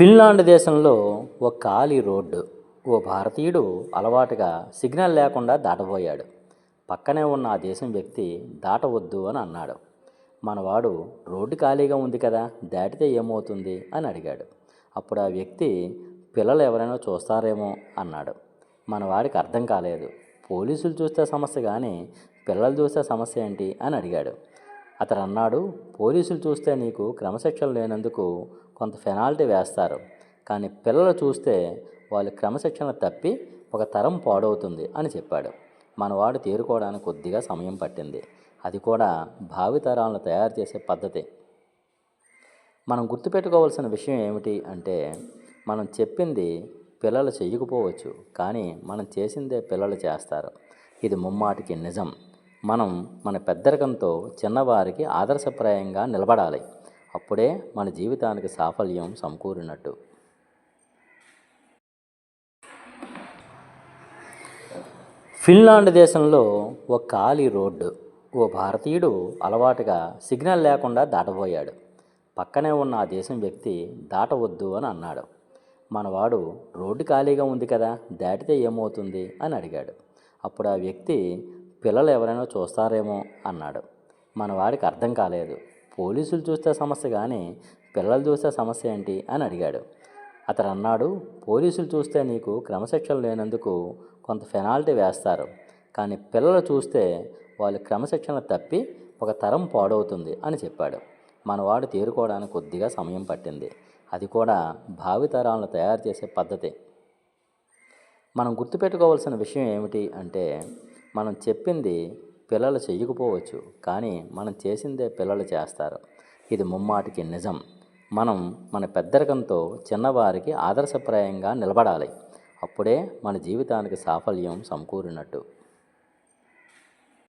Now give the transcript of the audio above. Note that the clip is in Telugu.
ఫిన్లాండ్ దేశంలో ఒక ఖాళీ రోడ్డు. ఓ భారతీయుడు అలవాటుగా సిగ్నల్ లేకుండా దాటబోయాడు. పక్కనే ఉన్న ఆ దేశం వ్యక్తి దాటవద్దు అని అన్నాడు. మనవాడు రోడ్డు ఖాళీగా ఉంది కదా దాటితే ఏమవుతుంది? అని అడిగాడు. అప్పుడు ఆ వ్యక్తి పిల్లలు ఎవరైనా చూస్తారేమో అన్నాడు. మనవాడికి అర్థం కాలేదు. పోలీసులు చూస్తే సమస్య కానీ పిల్లలు చూస్తే సమస్య ఏంటి? అని అడిగాడు. అతడు అన్నాడు పోలీసులు చూస్తే నీకు క్రమశిక్షణ లేనందుకు కొంత పెనాల్టీ వేస్తారు. కానీ పిల్లలు చూస్తే వాళ్ళు క్రమశిక్షణ తప్పి ఒక తరం పాడవుతుంది అని చెప్పాడు. మనవాడు తేరుకోవడానికి కొద్దిగా సమయం పట్టింది. అది కూడా భావితరాలను తయారు చేసే పద్ధతి. మనం గుర్తుపెట్టుకోవాల్సిన విషయం ఏమిటి అంటే మనం చెప్పింది పిల్లలు చెయ్యకపోవచ్చు కానీ మనం చేసిందే పిల్లలు చేస్తారు. ఇది ముమ్మాటికి నిజం. మనం మన పెద్దరికంతో చిన్నవారికి ఆదర్శప్రాయంగా నిలబడాలి. అప్పుడే మన జీవితానికి సాఫల్యం సమకూరినట్టు. ఫిన్లాండ్ దేశంలో ఒక ఖాళీ రోడ్డు ఓ భారతీయుడు అలవాటుగా సిగ్నల్ లేకుండా దాటబోయాడు. పక్కనే ఉన్న ఆ దేశం వ్యక్తి దాటవద్దు అని అన్నాడు. మనవాడు రోడ్డు ఖాళీగా ఉంది కదా దాటితే ఏమవుతుంది? అని అడిగాడు. అప్పుడు ఆ వ్యక్తి పిల్లలు ఎవరైనా చూస్తారేమో అన్నాడు. మనవాడికి అర్థం కాలేదు. పోలీసులు చూస్తే సమస్య కానీ పిల్లలు చూస్తే సమస్య ఏంటి అని అడిగాడు. అతడు అన్నాడు పోలీసులు చూస్తే నీకు క్రమశిక్షణ లేనందుకు కొంత పెనాల్టీ వేస్తారు. కానీ పిల్లలు చూస్తే వాళ్ళు క్రమశిక్షణ తప్పి ఒక తరం పాడవుతుంది అని చెప్పాడు. మనవాడు తేరుకోవడానికి కొద్దిగా సమయం పట్టింది. అది కూడా భావితరాలను తయారు చేసే పద్ధతి. మనం గుర్తుపెట్టుకోవాల్సిన విషయం ఏమిటి అంటే మనం చెప్పింది పిల్లలు చెయ్యకపోవచ్చు కానీ మనం చేసిందే పిల్లలు చేస్తారు. ఇది ముమ్మాటికి నిజం. మనం మన పెద్దరికంతో చిన్నవారికి ఆదర్శప్రాయంగా నిలబడాలి. అప్పుడే మన జీవితానికి సాఫల్యం సమకూరినట్టు.